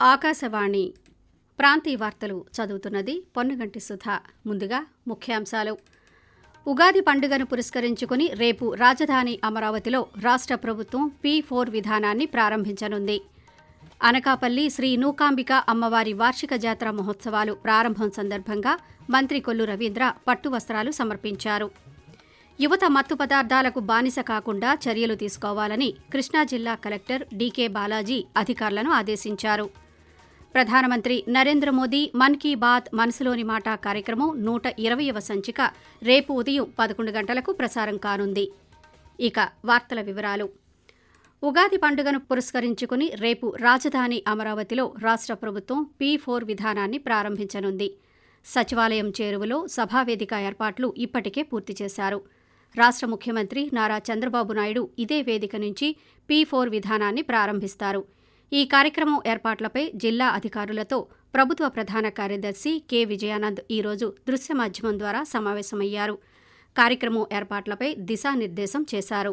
ఆకాశవాణి ప్రాంతీయ వార్తలు చదువుతున్నది పొన్నగంటి సుధ. ముందుగా ముఖ్యాంశాలు. ఉగాది పండుగను పురస్కరించుకుని రేపు రాజధాని అమరావతిలో రాష్ట్ర ప్రభుత్వం పీ ఫోర్ విధానాన్ని ప్రారంభించనుంది. అనకాపల్లి శ్రీ నూకాంబిక అమ్మవారి వార్షిక జాతర మహోత్సవాలు ప్రారంభం సందర్భంగా మంత్రి కొల్లు రవీంద్ర పట్టు వస్త్రాలు సమర్పించారు. యువత మత్తు పదార్థాలకు బానిస కాకుండా చర్యలు తీసుకోవాలని కృష్ణా జిల్లా కలెక్టర్ డీకే బాలాజీ అధికారులను ఆదేశించారు. ప్రధానమంత్రి నరేంద్ర మోదీ మన్ కీ బాత్ మనసులోని మాట కార్యక్రమం నూట ఇరవయవ సంచిక రేపు ఉదయం పదకొండు గంటలకు ప్రసారం కానుంది. ఇక వార్తల వివరాలు. ఉగాది పండుగను పురస్కరించుకుని రేపు రాజధాని అమరావతిలో రాష్ట్ర ప్రభుత్వం పీ ఫోర్ విధానాన్ని ప్రారంభించనుంది. సచివాలయం చేరువలో సభావేదిక ఏర్పాట్లు ఇప్పటికే పూర్తి చేశారు. రాష్ట్ర ముఖ్యమంత్రి నారా చంద్రబాబు నాయుడు ఇదే వేదిక నుంచి పీ ఫోర్ విధానాన్ని ప్రారంభిస్తారు. ఈ కార్యక్రమం ఏర్పాట్లపై జిల్లా అధికారులతో ప్రభుత్వ ప్రధాన కార్యదర్శి కె. విజయానంద్ ఈరోజు దృశ్య మాధ్యమం ద్వారా సమావేశమయ్యారు. కార్యక్రమం ఏర్పాట్లపై దిశానిర్దేశం చేశారు.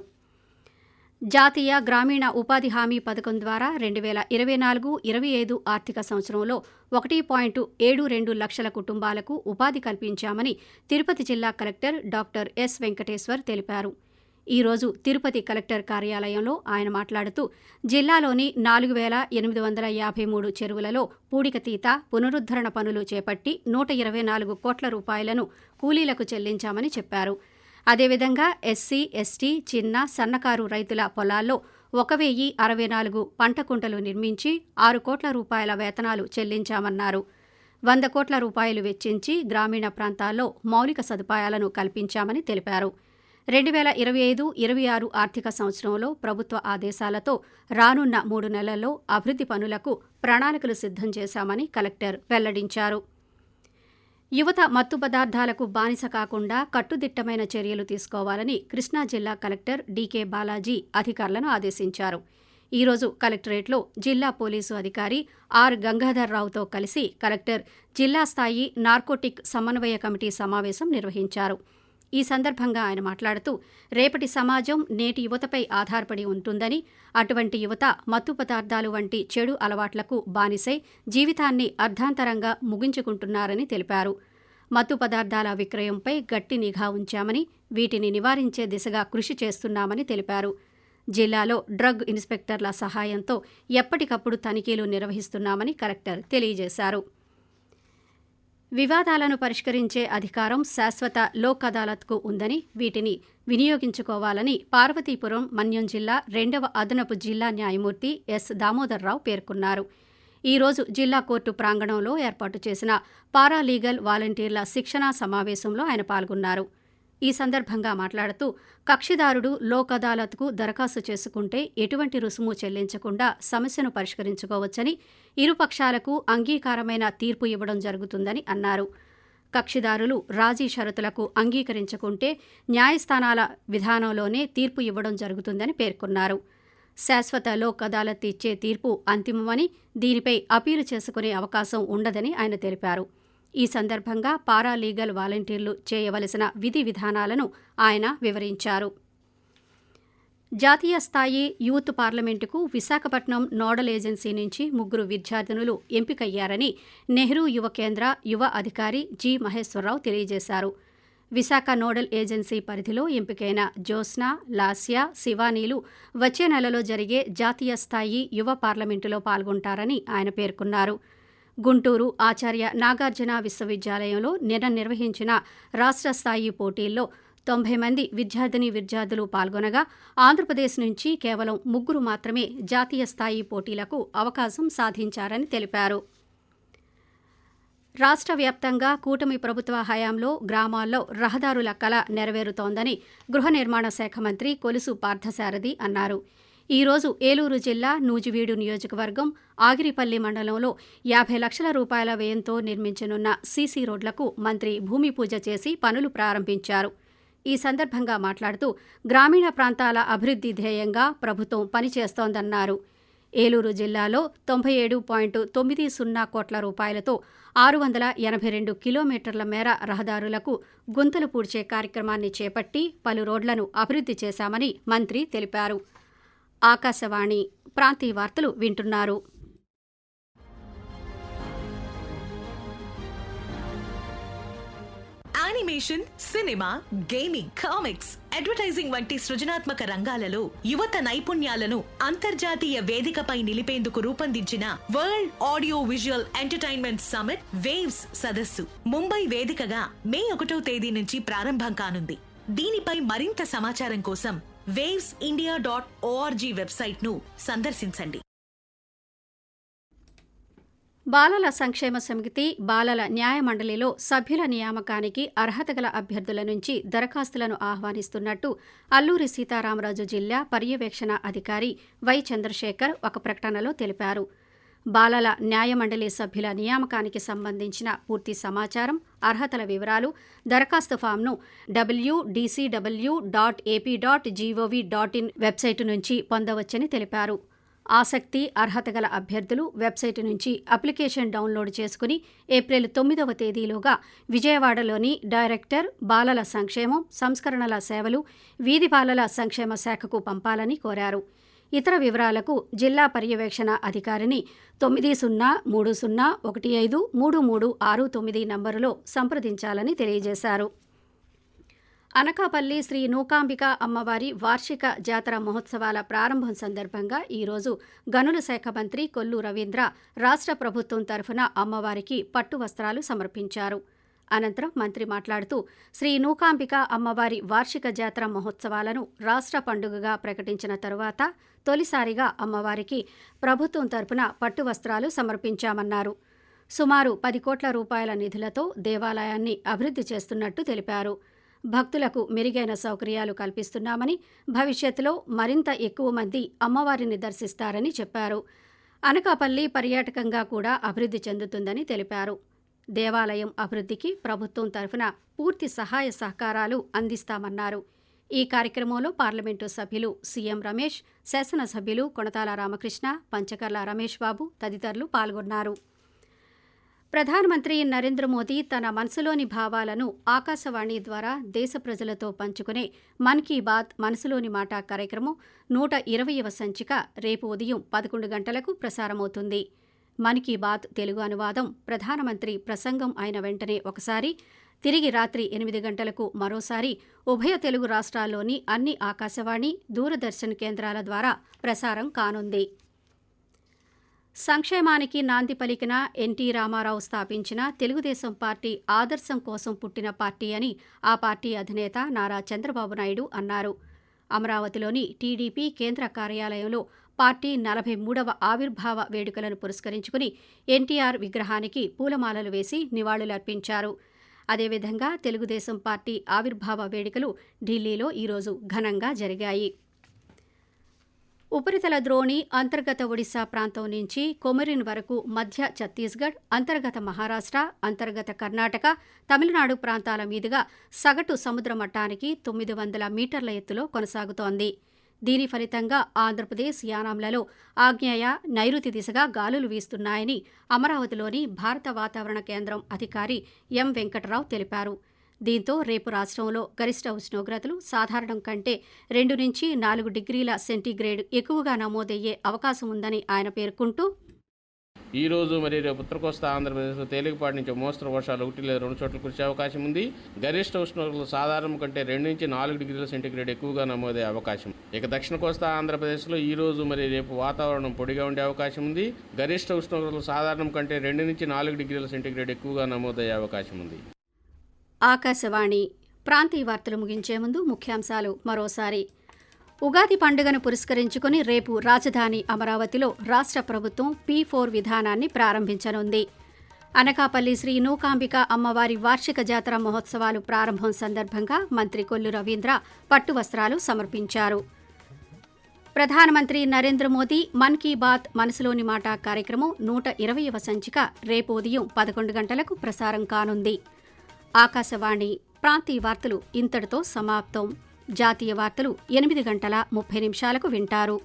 జాతీయ గ్రామీణ ఉపాధి హామీ పథకం ద్వారా రెండు వేల ఇరవై నాలుగు ఇరవై ఐదు ఆర్థిక సంవత్సరంలో ఒకటి పాయింట్ ఏడు రెండు లక్షల కుటుంబాలకు ఉపాధి కల్పించామని తిరుపతి జిల్లా కలెక్టర్ డాక్టర్ ఎస్ వెంకటేశ్వర్ తెలిపారు. ఈ రోజు తిరుపతి కలెక్టర్ కార్యాలయంలో ఆయన మాట్లాడుతూ జిల్లాలోని నాలుగు వేల ఎనిమిది వందల యాభై మూడు చెరువులలో పూడికతీత పునరుద్ధరణ పనులు చేపట్టి నూట ఇరవై నాలుగు కోట్ల రూపాయలను కూలీలకు చెల్లించామని చెప్పారు. అదేవిధంగా ఎస్సీ ఎస్టీ చిన్న సన్నకారు రైతుల పొలాల్లో ఒక వెయ్యి అరవై నాలుగు పంట కుంటలు నిర్మించి ఆరు కోట్ల రూపాయల వేతనాలు చెల్లించామన్నారు. వంద కోట్ల రూపాయలు వెచ్చించి గ్రామీణ ప్రాంతాల్లో మౌలిక సదుపాయాలను కల్పించామని తెలిపారు. రెండు వేల ఇరవై ఐదు ఇరవై ఆరు ఆర్థిక సంవత్సరంలో ప్రభుత్వ ఆదేశాలతో రానున్న మూడు నెలల్లో అభివృద్ధి పనులకు ప్రణాళికలు సిద్ధం చేశామని కలెక్టర్ వెల్లడించారు. యువత మత్తు పదార్థాలకు బానిస కాకుండా కట్టుదిట్టమైన చర్యలు తీసుకోవాలని కృష్ణా జిల్లా కలెక్టర్ డీకే బాలాజీ అధికారులను ఆదేశించారు. ఈ రోజు కలెక్టరేట్లో జిల్లా పోలీసు అధికారి ఆర్ గంగాధర్రావుతో కలిసి కలెక్టర్ జిల్లా స్థాయి నార్కోటిక్ సమన్వయ కమిటీ సమావేశం నిర్వహించారు. ఈ సందర్భంగా ఆయన మాట్లాడుతూ రేపటి సమాజం నేటి యువతపై ఆధారపడి ఉంటుందని అటువంటి యువత మత్తు పదార్థాలు వంటి చెడు అలవాట్లకు బానిసై జీవితాన్ని అర్ధాంతరంగా ముగించుకుంటున్నారని తెలిపారు. మత్తు పదార్థాల విక్రయంపై గట్టి నిఘా ఉంచామని వీటిని నివారించే దిశగా కృషి చేస్తున్నామని తెలిపారు. జిల్లాలో డ్రగ్ ఇన్స్పెక్టర్ల సహాయంతో ఎప్పటికప్పుడు తనిఖీలు నిర్వహిస్తున్నామని కలెక్టర్ తెలియజేశారు. వివాదాలను పరిష్కరించే అధికారం శాశ్వత లోక్ అదాలత్కు ఉందని వీటిని వినియోగించుకోవాలని పార్వతీపురం మన్యం జిల్లా రెండవ అదనపు జిల్లా న్యాయమూర్తి ఎస్. దామోదర్రావు పేర్కొన్నారు. ఈ రోజు జిల్లా కోర్టు ప్రాంగణంలో ఏర్పాటు చేసిన పారాలీగల్ వాలంటీర్ల శిక్షణా సమావేశంలో ఆయన పాల్గొన్నారు. ఈ సందర్భంగా మాట్లాడుతూ కక్షిదారుడు లోక్ అదాలత్కు దరఖాస్తు చేసుకుంటే ఎటువంటి రుసుము చెల్లించకుండా సమస్యను పరిష్కరించుకోవచ్చని ఇరుపక్షాలకు అంగీకారమైన తీర్పు ఇవ్వడం జరుగుతుందని అన్నారు. కక్షిదారులు రాజీ షరతులకు అంగీకరించకుంటే న్యాయస్థానాల విధానంలోనే తీర్పు ఇవ్వడం జరుగుతుందని పేర్కొన్నారు. శాశ్వత లోక్ అదాలత్ ఇచ్చే తీర్పు అంతిమమని దీనిపై అపీలు చేసుకునే అవకాశం ఉండదని ఆయన తెలిపారు. ఈ సందర్భంగా పారాలీగల్ వాలంటీర్లు చేయవలసిన విధి విధానాలను ఆయన వివరించారు. జాతీయ స్థాయి యూత్ పార్లమెంటుకు విశాఖపట్నం నోడల్ ఏజెన్సీ నుంచి ముగ్గురు విద్యార్థినులు ఎంపికయ్యారని నెహ్రూ యువ కేంద్ర యువ అధికారి జి మహేశ్వరరావు తెలియజేశారు. విశాఖ నోడల్ ఏజెన్సీ పరిధిలో ఎంపికైన జ్యోత్స్నా లాస్యా శివానీలు వచ్చే నెలలో జరిగే జాతీయ స్థాయి యువ పార్లమెంటులో పాల్గొంటారని ఆయన పేర్కొన్నారు. గుంటూరు ఆచార్య నాగార్జున విశ్వవిద్యాలయంలో నిన్న నిర్వహించిన రాష్ట్ర స్థాయి పోటీల్లో తొంభై మంది విద్యార్థిని విద్యార్థులు పాల్గొనగా ఆంధ్రప్రదేశ్ నుంచి కేవలం ముగ్గురు మాత్రమే జాతీయ స్థాయి పోటీలకు అవకాశం సాధించారని తెలిపారు. రాష్ట్ర వ్యాప్తంగా కూటమి ప్రభుత్వ హయాంలో గ్రామాల్లో రహదారుల కళ నెరవేరుతోందని గృహ నిర్మాణ శాఖ మంత్రి కొలుసు పార్థసారథి అన్నారు. ఈ రోజు ఏలూరు జిల్లా నూజివీడు నియోజకవర్గం ఆగిరిపల్లి మండలంలో యాభై లక్షల రూపాయల వ్యయంతో నిర్మించనున్న సీసీ రోడ్లకు మంత్రి భూమి పూజ చేసి పనులు ప్రారంభించారు. ఈ సందర్భంగా మాట్లాడుతూ గ్రామీణ ప్రాంతాల అభివృద్ధి ధ్యేయంగా ప్రభుత్వం పనిచేస్తోందన్నారు. ఏలూరు జిల్లాలో తొంభై ఏడు పాయింట్ తొమ్మిది సున్నా కోట్ల రూపాయలతో ఆరు వందల ఎనభై రెండు కిలోమీటర్ల మేర రహదారులకు గుంతలు పూడ్చే కార్యక్రమాన్ని చేపట్టి పలు రోడ్లను అభివృద్ధి చేశామని మంత్రి తెలిపారు. ఆకాశవాణి ప్రాంతీయ వార్తలు వింటున్నారు. Animation cinema gaming comics advertising వంటి సృజనాత్మక రంగాలలో యువత నైపుణ్యాలను అంతర్జాతీయ వేదికపై నిలిపేందుకు రూపొందించిన world audio visual entertainment summit waves సదస్సు ముంబై వేదికగా మే ఒకటో తేదీ నుంచి ప్రారంభం కానుంది. దీనిపై మరింత సమాచారం కోసం వేవ్స్ ఇండియా డాట్ ఓఆర్జీ వెబ్సైట్ను సందర్శించండి. బాలల సంక్షేమ సమితి బాలల న్యాయ మండలిలో సభ్యుల నియామకానికి అర్హత గల అభ్యర్థుల నుంచి దరఖాస్తులను ఆహ్వానిస్తున్నట్టు అల్లూరి సీతారామరాజు జిల్లా పర్యవేక్షణ అధికారి వై చంద్రశేఖర్ ఒక ప్రకటనలో తెలిపారు. బాలల న్యాయమండలి సభ్యుల నియామకానికి సంబంధించిన పూర్తి సమాచారం అర్హతల వివరాలు దరఖాస్తు ఫామ్ను WDCW dot AP dot gov dot in website నుంచి పొందవచ్చని తెలిపారు. ఆసక్తి అర్హత గల అభ్యర్థులు వెబ్సైటు నుంచి అప్లికేషన్ డౌన్లోడ్ చేసుకుని ఏప్రిల్ తొమ్మిదవ తేదీలోగా విజయవాడలోని డైరెక్టర్ బాలల సంక్షేమం సంస్కరణల సేవలు వీధి బాలల సంక్షేమ శాఖకు పంపాలని కోరారు. ఇతర వివరాలకు జిల్లా పర్యవేక్షణ అధికారిని తొమ్మిది సున్నా మూడు సున్నా ఒకటి ఐదు మూడు మూడు ఆరు తొమ్మిది నంబరులో సంప్రదించాలని తెలియజేశారు. అనకాపల్లి శ్రీ నూకాంబిక అమ్మవారి వార్షిక జాతర మహోత్సవాల ప్రారంభం సందర్భంగా ఈరోజు గనుల శాఖ మంత్రి కొల్లు రవీంద్ర రాష్ట్ర ప్రభుత్వం తరఫున అమ్మవారికి పట్టు వస్త్రాలు సమర్పించారు. అనంతరం మంత్రి మాట్లాడుతూ శ్రీ నూకాంబిక అమ్మవారి వార్షిక జాతర మహోత్సవాలను రాష్ట్ర పండుగగా ప్రకటించిన తరువాత తొలిసారిగా అమ్మవారికి ప్రభుత్వం తరపున పట్టు వస్త్రాలు సమర్పించామన్నారు. సుమారు పది కోట్ల రూపాయల నిధులతో దేవాలయాన్ని అభివృద్ధి చేస్తున్నట్టు తెలిపారు. భక్తులకు మెరుగైన సౌకర్యాలు కల్పిస్తున్నామని భవిష్యత్తులో మరింత ఎక్కువ మంది అమ్మవారిని దర్శిస్తారని చెప్పారు. అనకాపల్లి పర్యాటకంగా కూడా అభివృద్ధి చెందుతుందని తెలిపారు. దేవాలయం అభివృద్ధికి ప్రభుత్వం తరఫున పూర్తి సహాయ సహకారాలు అందిస్తామన్నారు. ఈ కార్యక్రమంలో పార్లమెంటు సభ్యులు సీఎం రమేష్ శాసనసభ్యులు కొణతాల రామకృష్ణ పంచకర్ల రమేష్ బాబు తదితరులు పాల్గొన్నారు. ప్రధానమంత్రి నరేంద్ర మోదీ తన మనసులోని భావాలను ఆకాశవాణి ద్వారా దేశ ప్రజలతో పంచుకునే మన్ కీ బాత్ మనసులోని మాట కార్యక్రమం నూట ఇరవయవ సంచిక రేపు ఉదయం పదకొండు గంటలకు ప్రసారమవుతుంది. మన్ కీ బాత్ తెలుగు అనువాదం ప్రధానమంత్రి ప్రసంగం అయిన వెంటనే ఒకసారి తిరిగి రాత్రి ఎనిమిది గంటలకు మరోసారి ఉభయ తెలుగు రాష్ట్రాల్లోని అన్ని ఆకాశవాణి దూరదర్శన్ కేంద్రాల ద్వారా ప్రసారం కానుంది. సంక్షేమానికి నాంది పలికిన ఎన్టీ రామారావు స్థాపించిన తెలుగుదేశం పార్టీ ఆదర్శం కోసం పుట్టిన పార్టీ అని ఆ పార్టీ అధినేత నారా చంద్రబాబు నాయుడు అన్నారు. అమరావతిలోని టీడీపీ కేంద్ర కార్యాలయంలో పార్టీ నలభై మూడవ ఆవిర్భావ వేడుకలను పురస్కరించుకుని ఎన్టీఆర్ విగ్రహానికి పూలమాలలు వేసి నివాళులర్పించారు. అదేవిధంగా తెలుగుదేశం పార్టీ ఆవిర్భావ వేడుకలు ఢిల్లీలో ఈరోజు ఘనంగా జరిగాయి. ఉపరితల ద్రోణి అంతర్గత ఒడిశా ప్రాంతం నుంచి కొమరిన్ వరకు మధ్య ఛత్తీస్గఢ్ అంతర్గత మహారాష్ట్ర అంతర్గత కర్ణాటక తమిళనాడు ప్రాంతాల మీదుగా సగటు సముద్ర మట్టానికి తొమ్మిది వందల మీటర్ల ఎత్తులో కొనసాగుతోంది. దీని ఫలితంగా ఆంధ్రప్రదేశ్ యానాంలలో ఆగ్నేయ నైరుతి దిశగా గాలులు వీస్తున్నాయని అమరావతిలోని భారత వాతావరణ కేంద్రం అధికారి ఎం వెంకటరావు తెలిపారు. దీంతో రేపు రాష్ట్రంలో గరిష్ట ఉష్ణోగ్రతలు సాధారణం కంటే రెండు నుంచి నాలుగు డిగ్రీల సెంటీగ్రేడ్ ఎక్కువగా నమోదయ్యే అవకాశం ఉందని ఆయన పేర్కొంటూ ఈ రోజు మరి రేపు ఉత్తర కోస్తా ఆంధ్రప్రదేశ్లో తేలికపాటి నుంచి మోస్తరు వర్షాలు ఒకటి లేదా రెండు చోట్ల కురిసే అవకాశం ఉంది. గరిష్ట ఉష్ణోగ్రతలు సాధారణం కంటే రెండు నుంచి నాలుగు డిగ్రీల సెంటీగ్రేడ్ ఎక్కువగా నమోదయ్యే అవకాశం. ఇక దక్షిణ కోస్తా ఆంధ్రప్రదేశ్లో ఈ రోజు మరి రేపు వాతావరణం పొడిగా ఉండే అవకాశం ఉంది. గరిష్ట ఉష్ణోగ్రతలు సాధారణం కంటే రెండు నుంచి నాలుగు డిగ్రీల సెంటీగ్రేడ్ ఎక్కువగా నమోదయ్యే అవకాశం ఉంది. ఆకాశవాణి ప్రాంతీయ వార్తలు ముగించే ముందు ముఖ్యాంశాలు మరోసారి. ఉగాది పండుగను పురస్కరించుకుని రేపు రాజధాని అమరావతిలో రాష్ట్ర ప్రభుత్వం పీ ఫోర్ విధానాన్ని ప్రారంభించనుంది. అనకాపల్లి శ్రీ నూకాంబిక అమ్మవారి వార్షిక జాతర మహోత్సవాలు ప్రారంభం సందర్భంగా మంత్రి కొల్లు రవీంద్ర పట్టు వస్త్రాలు సమర్పించారు. ప్రధానమంత్రి నరేంద్ర మోదీ మన్ కీ బాత్ మనసులోని మాట కార్యక్రమం నూట ఇరవయవ సంచిక రేపు ఉదయం పదకొండు గంటలకు ప్రసారం కానుంది. ఆకాశవాణి ప్రాంతీయ వార్తలు ఇంతటితో సమాప్తం. జాతీయ వార్తలు ఎనిమిది గంటల ముప్పై నిమిషాలకు వింటారు.